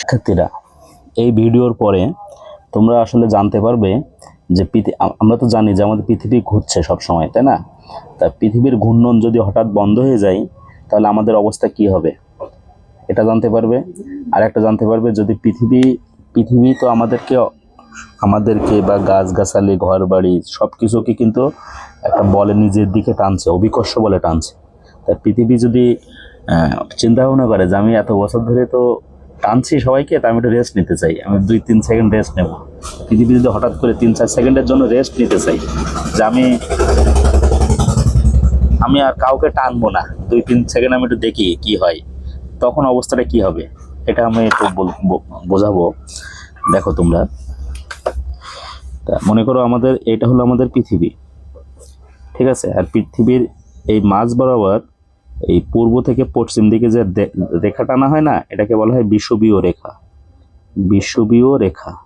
শিক্ষার্থীরা, এই ভিডিওর পরে তোমরা আসলে জানতে পারবে যে পৃথি- আমরা তো জানি যে আমাদের পৃথিবী ঘুরছে সব সময় তাই না? তা পৃথিবীর ঘূর্ণন যদি হঠাৎ বন্ধ হয়ে যায়, তাহলে আমাদের অবস্থা কি হবে? এটা জানতে পারবে। আর একটা জানতে পারবে, যদি পৃথিবী পৃথিবী তো আমাদেরকে আমাদেরকে বা গাছগাছালি ঘর বাড়ি সব কিছুকে কিন্তু একটা বলে নিজের দিকে টানছে, অভিকর্ষ বলে টানছে। তা পৃথিবী যদি চিন্তা ভাবনা করে যে আমি এত বছর ধরে তো টানছি সবাইকে, তা আমি একটু রেস্ট নিতে চাই। আমি দুই তিন সেকেন্ড রেস্ট নেব। পৃথিবী যদি হঠাৎ করে তিন চার সেকেন্ডের জন্য রেস্ট নিতে চাই, যে আমি আমি আর কাউকে টানবো না, দুই তিন সেকেন্ড আমি একটু দেখি কি হয়, তখন অবস্থাটা কি হবে, এটা আমি একটু বোঝাবো। দেখো তোমরা, তা মনে করো আমাদের, এটা হলো আমাদের পৃথিবী, ঠিক আছে? আর পৃথিবীর এই মাঝ বরাবর এই পূর্ব থেকে পশ্চিম দিকে যে রেখা টানা হয় না, এটাকে বলা হয় বিষুবীয় রেখা। বিষুবীয় রেখা।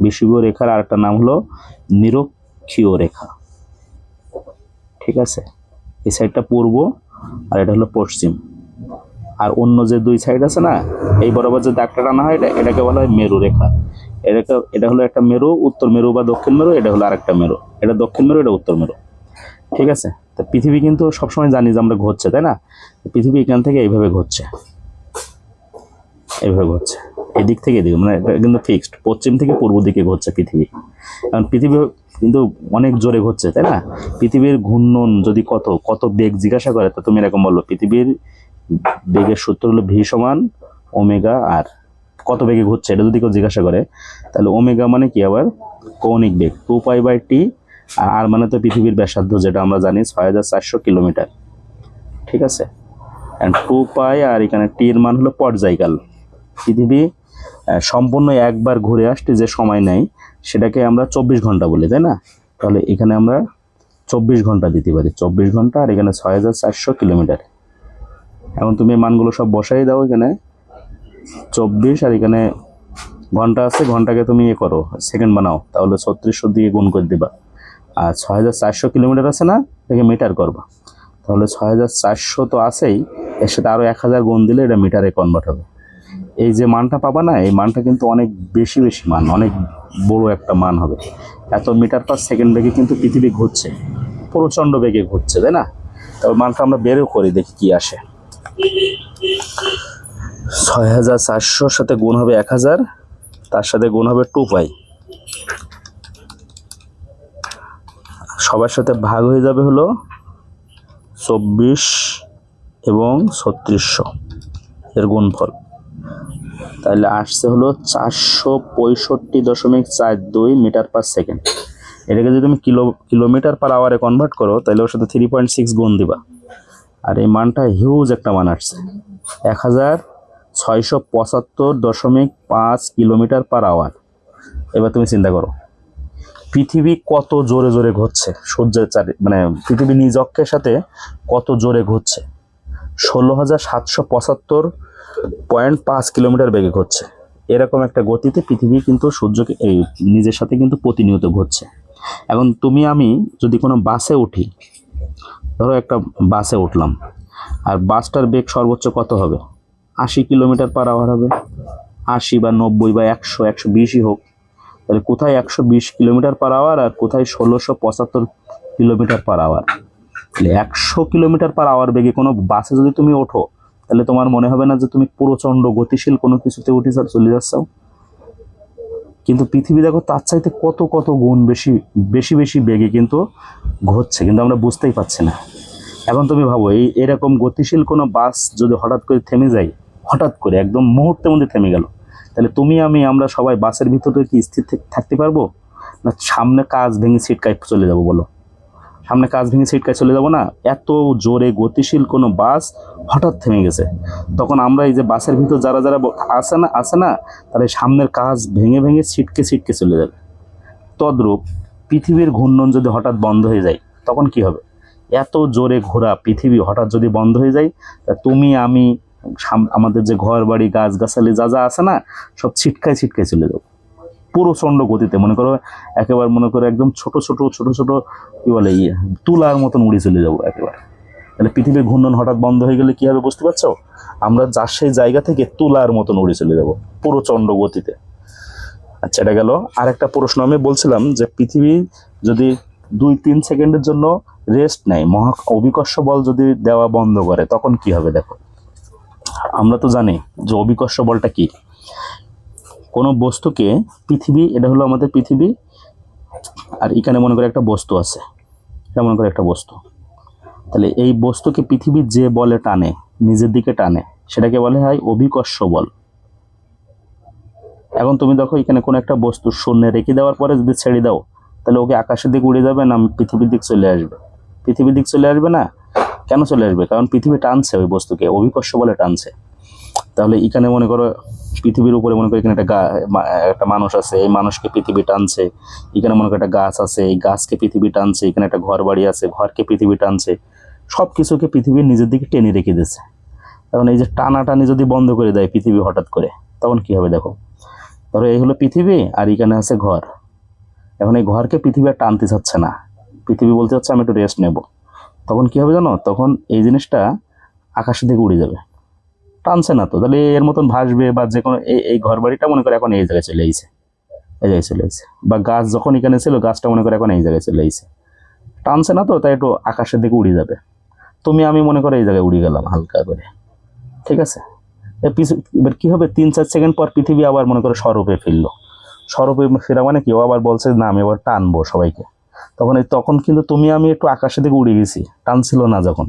বিষুবীয় রেখার আরেকটা নাম হলো নিরক্ষীয় রেখা। ঠিক আছে? এই সাইডটা পূর্ব আর এটা হলো পশ্চিম। আর অন্য যে দুই সাইড আছে না, এই বরাবর যে দাগটা টানা হয় এটা, এটাকে বলা হয় মেরু রেখা। এটাকে, এটা হলো একটা মেরু, উত্তর মেরু বা দক্ষিণ মেরু, এটা হলো আরেকটা মেরু। এটা দক্ষিণ মেরু, এটা উত্তর মেরু। ঠিক আছে? তো পৃথিবী কিন্তু সবসময় জানি যে আমরা ঘুরছে, তাই না? পৃথিবী এখান থেকে এইভাবে ঘুরছে। এইভাবে ঘুরছে। এই দিক থেকে এদিকে মানে এটা কিন্তু ফিক্সড পশ্চিম থেকে পূর্ব দিকে ঘুরছে পৃথিবী। কারণ পৃথিবী কিন্তু অনেক জোরে ঘুরছে, তাই না? পৃথিবীর ঘূর্ণন যদি কত কত বেগ জিজ্ঞাসা করে, তো তুমি এরকম বলল পৃথিবীর বেগের সূত্র হলো ভি সমান ওমেগা আর কত বেগে ঘুরছে, এটা যদি কেউ জিজ্ঞাসা করে, তাহলে ওমেগা মানে কি আবার কৌণিক বেগ টু পাই বাই টি আর মানে তো পৃথিবীর ব্যাসার্ধ যেটা আমরা জানি ছয় হাজার চারশো কিলোমিটার। ঠিক আছে? অ্যান্ড টু পাই আর এখানে টি এর মান হলো পর্যায়কাল। পৃথিবী সম্পূর্ণ একবার ঘুরে আসতে যে সময় নেয় সেটাকে আমরা চব্বিশ ঘণ্টা বলি, তাই না? তাহলে এখানে আমরা চব্বিশ ঘণ্টা দিতে পারি। চব্বিশ ঘণ্টা আর এখানে ছয় হাজার চারশো কিলোমিটার। এখন তুমি মানগুলো সব বসাই দাও এখানে। চব্বিশ আর এখানে ঘণ্টা আছে, ঘন্টাকে তুমি ইয়ে করো সেকেন্ড বানাও। তাহলে ছত্রিশশো দিয়ে গুণ করে দিবা। আর ছয় হাজার চারশো কিলোমিটার আছে না, এটাকে মিটার করবা। তাহলে ছয় হাজার চারশো তো আছেই, এর সাথে আরও এক হাজার গুণ দিলে এটা মিটারে কনভার্ট হবে। এই যে মানটা পাবা না, এই মানটা কিন্তু অনেক বেশি বেশি মান, অনেক বড় একটা মান হবে। এত মিটার পার সেকেন্ড বেগে কিন্তু পৃথিবী ঘুরছে, প্রচণ্ড বেগে ঘুরছে, তাই না? তবে মানটা আমরা বেরও করি, দেখি কি আসে। ছয় হাজার চারশোর সাথে গুণ হবে এক হাজার, তার সাথে গুণ হবে টু পাই সবার সাথে ভাগ হয়ে যাবে হলো চব্বিশ এবং ছত্রিশশো এর গুণফল। তাহলে আসছে হলো চারশো পঁয়ষট্টি দশমিক চার দুই মিটার পার সেকেন্ড। এটাকে যদি তুমি কিলো, কিলোমিটার পার আওয়ারে কনভার্ট করো, তাহলে ওর সাথে থ্রি পয়েন্ট সিক্স গুণ দিবা। আর এই মানটা হিউজ একটা মান আসছে। এক হাজার ছয়শো পঁচাত্তর দশমিক পাঁচ কিলোমিটার পার আওয়ার এবার তুমি চিন্তা করো পৃথিবী কত জোরে জোরে ঘুরছে? সূর্যের চারি মানে পৃথিবী নিজ অক্ষের সাথে কত জোরে ঘুরছে? ষোলো হাজার সাতশো পঁচাত্তর পয়েন্ট পাঁচ কিলোমিটার বেগে ঘুরছে। এরকম একটা গতিতে পৃথিবী কিন্তু সূর্যকে, এই নিজের সাথে কিন্তু প্রতিনিয়ত ঘুরছে। এখন তুমি, আমি যদি কোনো বাসে উঠি, ধরো একটা বাসে উঠলাম, আর বাসটার বেগ সর্বোচ্চ কত হবে? আশি কিলোমিটার পার আওয়ার হবে। আশি বা নব্বই বা একশো একশো বিশই হোক তাহলে কোথায় একশো বিশ কিলোমিটার পার আওয়ার আর কোথায় ষোলোশো পঁচাত্তর কিলোমিটার পার আওয়ার তাহলে একশো কিলোমিটার পার আওয়ার বেগে কোনো বাসে যদি তুমি ওঠো, তাহলে তোমার মনে হবে না যে তুমি প্রচণ্ড গতিশীল কোনো কিছুতে উঠে চলে যাচ্ছ। কিন্তু পৃথিবী দেখো তার চাইতে কত কত গুণ বেশি বেশি বেশি বেগে কিন্তু ঘটছে কিন্তু আমরা বুঝতেই পারছি না। এখন তুমি ভাবো, এই এরকম গতিশীল কোনো বাস যদি হঠাৎ করে থেমে যায়, হঠাৎ করে, একদম মুহূর্তের মধ্যে থেমে গেল তাহলে তুমি, আমি, আমরা সবাই বাসের ভিতরে কি স্থির থাক- থাকতে পারব? না সামনে কাজ ভেঙে সিটকায় চলে যাব বলো। সামনে কাজ ভেঙে সিটকায় চলে যাব না? এত জোরে গতিশীল কোনো বাস হঠাৎ থেমে গেছে। তখন আমরা এই যে বাসের ভিতর যারা যারা আছে না আছে না তাহলে সামনের কাজ ভেঙে ভেঙে ছিটকে ছিটকে চলে যাবে। তদ্রূপ পৃথিবীর ঘূর্ণন যদি হঠাৎ বন্ধ হয়ে যায়, তখন কি হবে? এত জোরে ঘোরা পৃথিবী হঠাৎ যদি বন্ধ হয়ে যায়, তা তুমি, আমি আমাদের যে ঘর বাড়ি গাছগাছালি যা যা আছে না, সব ছিটকায় ছিটকায় চলে যাব। প্রচণ্ড গতিতে, মনে করো একেবারে মনে করো একদম ছোট ছোট ছোট ছোট কি বলে ইয়ে তুলার মতন উড়ে চলে যাব একেবারে। তাহলে পৃথিবীর ঘূর্ণন হঠাৎ বন্ধ হয়ে গেলে কি হবে বুঝতে পারছ? আমরা যার সেই জায়গা থেকে তুলার মতন উড়ে চলে যাব প্রচণ্ড গতিতে। আচ্ছা এটা গেল। আর একটা প্রশ্ন আমি বলছিলাম যে পৃথিবী যদি দুই, তিন সেকেন্ডের জন্য রেস্ট নেয়, মহা অভিকর্ষ বল যদি দেওয়া বন্ধ করে, তখন কি হবে দেখো। আমরা তো জানি যে অভিকর্ষ বলটা কি। কোনো বস্তুকে পৃথিবী, এটা হলো আমাদের পৃথিবী, আর এখানে মনে করে একটা বস্তু আছে। এটা মনে করে একটা বস্তু। তাহলে এই বস্তুকে পৃথিবী যে বলে টানে, নিজের দিকে টানে, সেটাকে বলে হয় অভিকর্ষ বল। এখন তুমি দেখো এখানে কোনো একটা বস্তু শূন্যে রেখে দেওয়ার পরে যদি ছেড়ে দাও, তাহলে ওকে আকাশের দিকে উড়ে যাবে না, পৃথিবীর দিক চলে আসবে। পৃথিবীর দিক চলে আসবে না কেন চলে আসবে? কারণ পৃথিবী টানছে ওই বস্তুকে, অভিকর্ষ বলে টানছে। তাহলে এখানে মনে করো পৃথিবীর উপরে মনে করো এখানে একটা একটা মানুষ আছে, এই মানুষকে পৃথিবী টানছে। এখানে মনে করো একটা গাছ আছে, এই গাছকে পৃথিবী টানছে। এখানে একটা ঘর বাড়ি আছে, ঘরকে পৃথিবী টানছে। সব কিছুকে পৃথিবীর নিজের দিকে টেনে রেখে দিয়েছে। এখন এই যে টানাটানি যদি বন্ধ করে দেয় পৃথিবী হঠাৎ করে, তখন কি হবে দেখো? ধরো এই হলো পৃথিবী আর এখানে আছে ঘর। এখন এই ঘরকে পৃথিবী আর টানতে চাচ্ছে না। পৃথিবী বলতে হচ্ছে আমি একটু রেস্ট নেব। তখন কি হবে জানো? তখন এই জিনিসটা আকাশের দিকে উড়ে যাবে। টানছে না তো। তাহলে এর মতন ভাসবে বা যে কোনো এই এই ঘর বাড়িটা মনে করে এখন এই জায়গায় চলে এসেছে এই জায়গায় চলে এসেছে বা গাছ যখন এখানে ছিল, গাছটা মনে করে এখন এই জায়গায় চলে এসেছে টানছে না তো, তাই একটু আকাশের দিকে উড়ে যাবে। তুমি, আমি মনে করে এই জায়গায় উড়ে গেলাম হালকা করে। ঠিক আছে? পিছু, এবার কী হবে? তিন, চার সেকেন্ড পর পৃথিবী আবার মনে করো স্বরূপে ফিরলো। স্বরূপে ফেরা মানে কি? ও আবার বলছে, না, আমি এবার টানবো সবাইকে। তখন এই তখন কিন্তু তুমি, আমি একটু আকাশের দিকে উড়ে গেছি, টানছিল না যখন।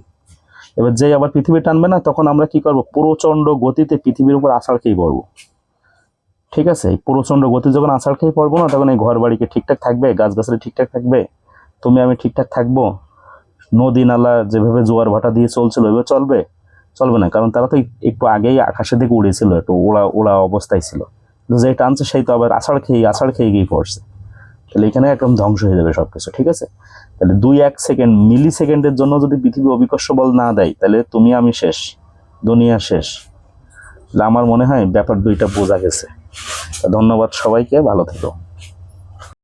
এবার যেই আবার পৃথিবী টানবে না, তখন আমরা কি করব? প্রচণ্ড গতিতে পৃথিবীর উপর আছাড় খেয়ে পড়ব। ঠিক আছে? প্রচণ্ড গতি যখন আছাড় খেয়ে পড়ব না, তখন এই ঘর বাড়িকে ঠিকঠাক থাকবে? গাছগাছালি ঠিকঠাক থাকবে? তুমি, আমি ঠিকঠাক থাকব? নদী নালা যেভাবে জোয়ার ভাটা দিয়ে চলছিল, এভাবে চলবে? চলবে না, কারণ তারা তো একটু আগেই আকাশের দিকে উড়েছিল, একটু ওড়া ওড়া অবস্থায় ছিল। যে টানছে, সেই তো আবার আষাঢ় খেয়ে আষাঢ় খেয়ে গিয়ে পড়ছে। তাহলে এখানে একদম ধ্বংস হয়ে যাবে সব কিছু ঠিক আছে? তাহলে দুই এক সেকেন্ড মিলি সেকেন্ডের জন্য যদি পৃথিবী অবিকর্ষ বল না দেয়, তাহলে তুমি আমি শেষ, দুনিয়া শেষ। তাহলে আমার মনে হয় ব্যাপার দুইটা বোঝা গেছে। ধন্যবাদ সবাইকে, ভালো থেকো।